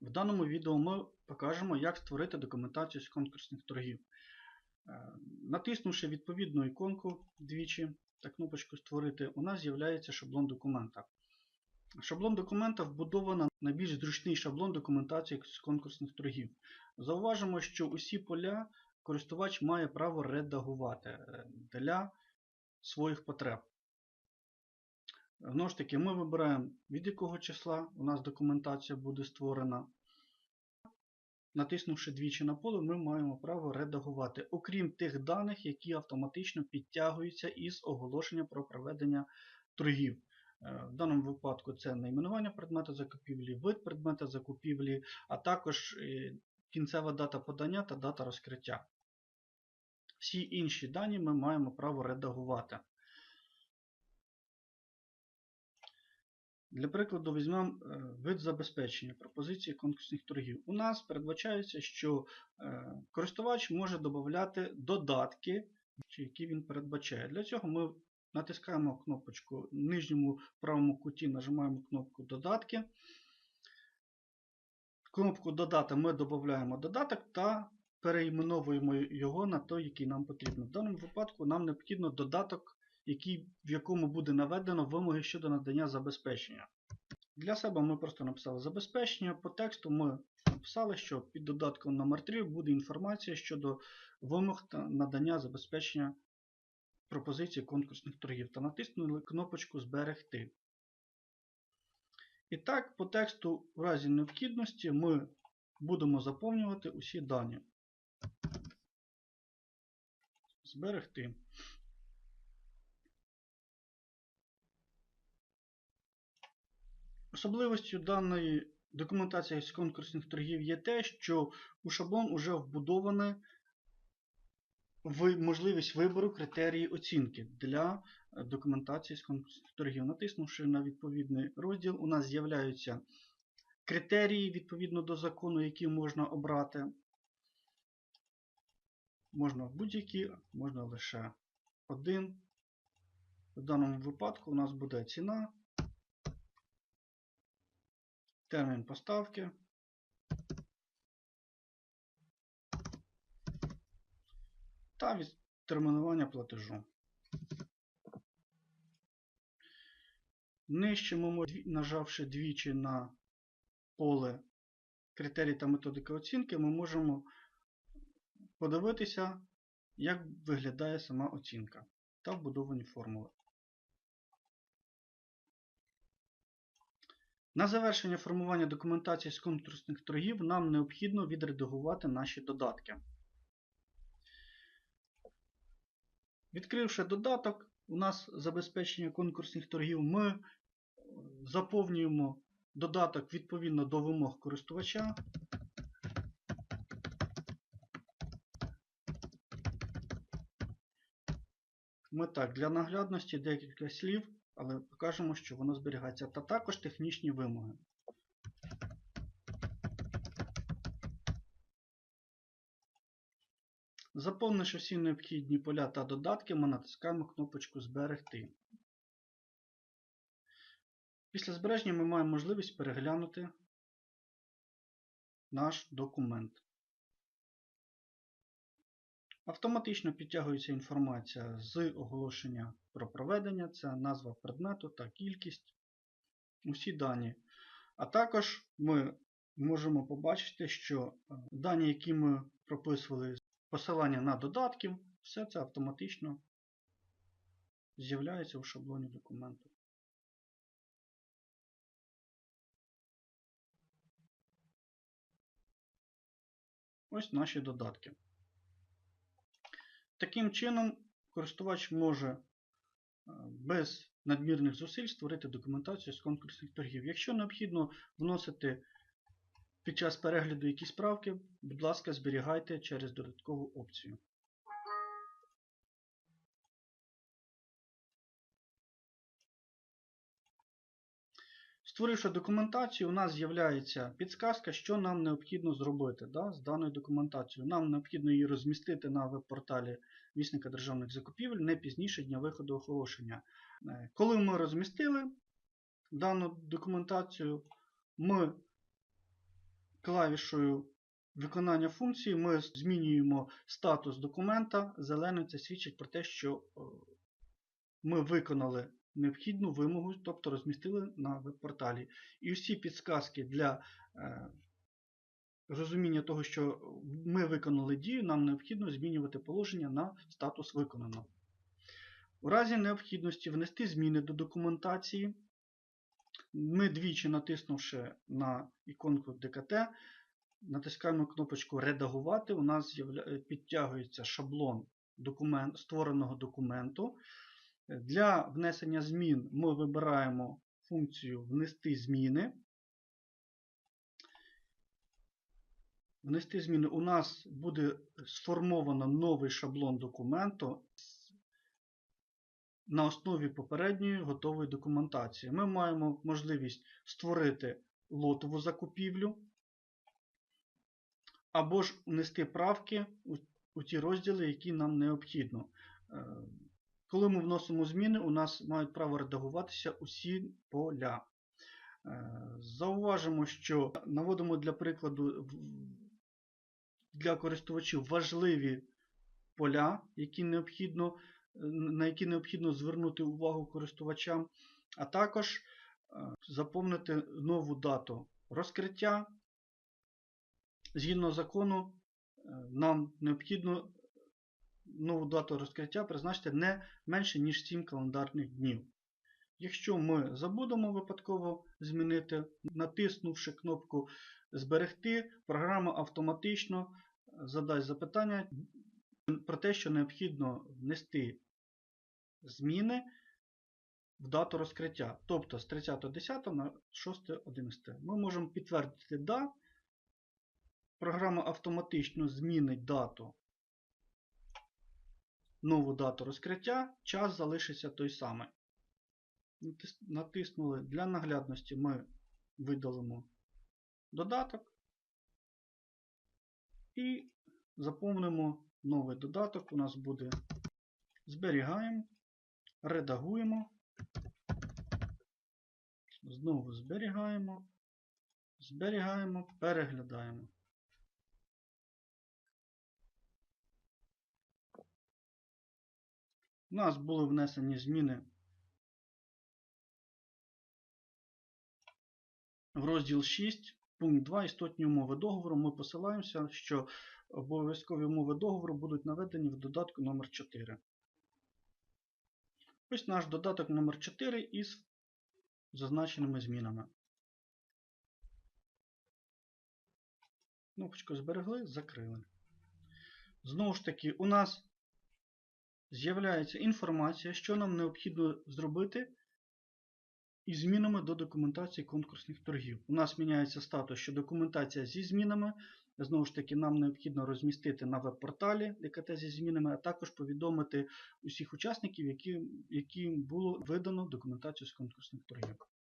В даному відео ми покажемо, як створити документацію з конкурсних торгів. Е, Натиснувши відповідну іконку двічі та кнопочку Створити, у нас з'являється шаблон документа. Шаблон документа вбудовано на більш зручний шаблон документації з конкурсних торгів. Зауважимо, що усі поля користувач має право редагувати е, для своїх потреб. Знову ж таки, ми вибираємо від якого числа у нас документація буде створена. Натиснувши двічі на поле, ми маємо право редагувати, окрім тих даних, які автоматично підтягуються із оголошення про проведення торгів. Е, В даному випадку це найменування предмета закупівлі, вид предмета закупівлі, а також е, кінцева дата подання та дата розкриття. Всі інші дані ми маємо право редагувати. Для прикладу, візьмемо е, вид забезпечення пропозиції конкурсних торгів. У нас передбачається, що е, користувач може додати додатки, які він передбачає. Для цього ми натискаємо кнопочку в нижньому правому куті, нажимаємо кнопку Додатки. Кнопку Додати ми додаємо додаток та переіменовуємо його на той, який нам потрібен. В даному випадку нам необхідно додаток який, в якому буде наведено вимоги щодо надання забезпечення. Для себе ми просто написали забезпечення. По тексту ми написали, що під додатком номер 3 буде інформація щодо вимог та надання забезпечення пропозицій конкурсних торгів та натиснули кнопочку Зберегти. І так, по тексту в разі необхідності ми будемо заповнювати усі дані. Зберегти. Особливостю даної документації з конкурсних торгів є те, що у шаблон вже вбудована можливість вибору критерії оцінки для документації з конкурсних торгів. Натиснувши на відповідний розділ, у нас з'являються критерії відповідно до закону, які можна обрати. Можна будь-які, можна лише один. В даному випадку у нас буде ціна. Термін поставки. Та відтермінування платежу. Нижче ми, нажавши двічі на поле критерії та методики оцінки, ми можемо подивитися, як виглядає сама оцінка та вбудовані формули. На завершення формування документації з конкурсних торгів нам необхідно відредагувати наші додатки. Відкривши додаток, у нас забезпечення конкурсних торгів, ми заповнюємо додаток відповідно до вимог користувача. Ми так, для наглядності декілька слів але покажемо, що воно зберігається, та також технічні вимоги. Заповнивши всі необхідні поля та додатки, ми натискаємо кнопочку Зберегти. Після збереження ми маємо можливість переглянути наш документ. Автоматично підтягується інформація з оголошення про проведення, це назва предмету та кількість, усі дані. А також ми можемо побачити, що е, дані, які ми прописували посилання на додатки, все це автоматично з'являється у шаблоні документу. Ось наші додатки. Таким чином, користувач може без надмірних зусиль створити документацію з конкурсних торгів. Якщо необхідно вносити під час перегляду якісь правки, будь ласка, зберігайте через додаткову опцію. Створивши документацію, у нас з'являється підсказка, що нам необхідно зробити да, з даною документацією. Нам необхідно її розмістити на веб-порталі вісника державних закупівель не пізніше дня виходу оголошення. Е, коли ми розмістили дану документацію, ми клавішою виконання функції ми змінюємо статус документа. Зелений це свідчить про те, що е, ми виконали необхідну вимогу, тобто розмістили на веб-порталі. І всі підсказки для е, розуміння того, що ми виконали дію, нам необхідно змінювати положення на статус виконано. У разі необхідності внести зміни до документації, ми двічі натиснувши на іконку ДКТ, натискаємо кнопочку Редагувати. У нас підтягується шаблон документ, створеного документу. Для внесення змін ми вибираємо функцію Внести зміни. Внести зміни у нас буде сформовано новий шаблон документу на основі попередньої готової документації. Ми маємо можливість створити лотову закупівлю або ж внести правки у, ті розділи, які нам необхідно. Коли ми вносимо зміни, у нас мають право редагуватися усі поля. Е, Зауважимо, що наводимо для прикладу для користувачів важливі поля, які необхідно, на які необхідно звернути увагу користувачам, а також е, заповнити нову дату розкриття. Згідно закону, е, нам необхідно нову дату розкриття призначити не менше, ніж 7 календарних днів. Якщо ми забудемо випадково змінити, натиснувши кнопку Зберегти, програма автоматично задасть запитання про те, що необхідно внести зміни в дату розкриття. Тобто з 30.10 на 6.11. Ми можемо підтвердити да. Програма автоматично змінить дату, нову дату розкриття, час залишиться той самий. Натиснули для наглядності ми видалимо додаток і заповнимо новий додаток. У нас буде зберігаємо, редагуємо, знову зберігаємо, зберігаємо, переглядаємо. У нас були внесені зміни в розділ 6, пункт 2 істотні умови договору. Ми посилаємося, що обов'язкові умови договору будуть наведені в додатку номер 4. Ось наш додаток номер 4 із зазначеними змінами. Кнопочку зберегли, закрили. Знову ж таки, у нас з'являється інформація, що нам необхідно зробити із змінами до документації конкурсних торгів. У нас міняється статус, що документація зі змінами. Знову ж таки, нам необхідно розмістити на веб-порталі ДКТ зі змінами, а також повідомити усіх учасників, яким було видано документацію з конкурсних торгів.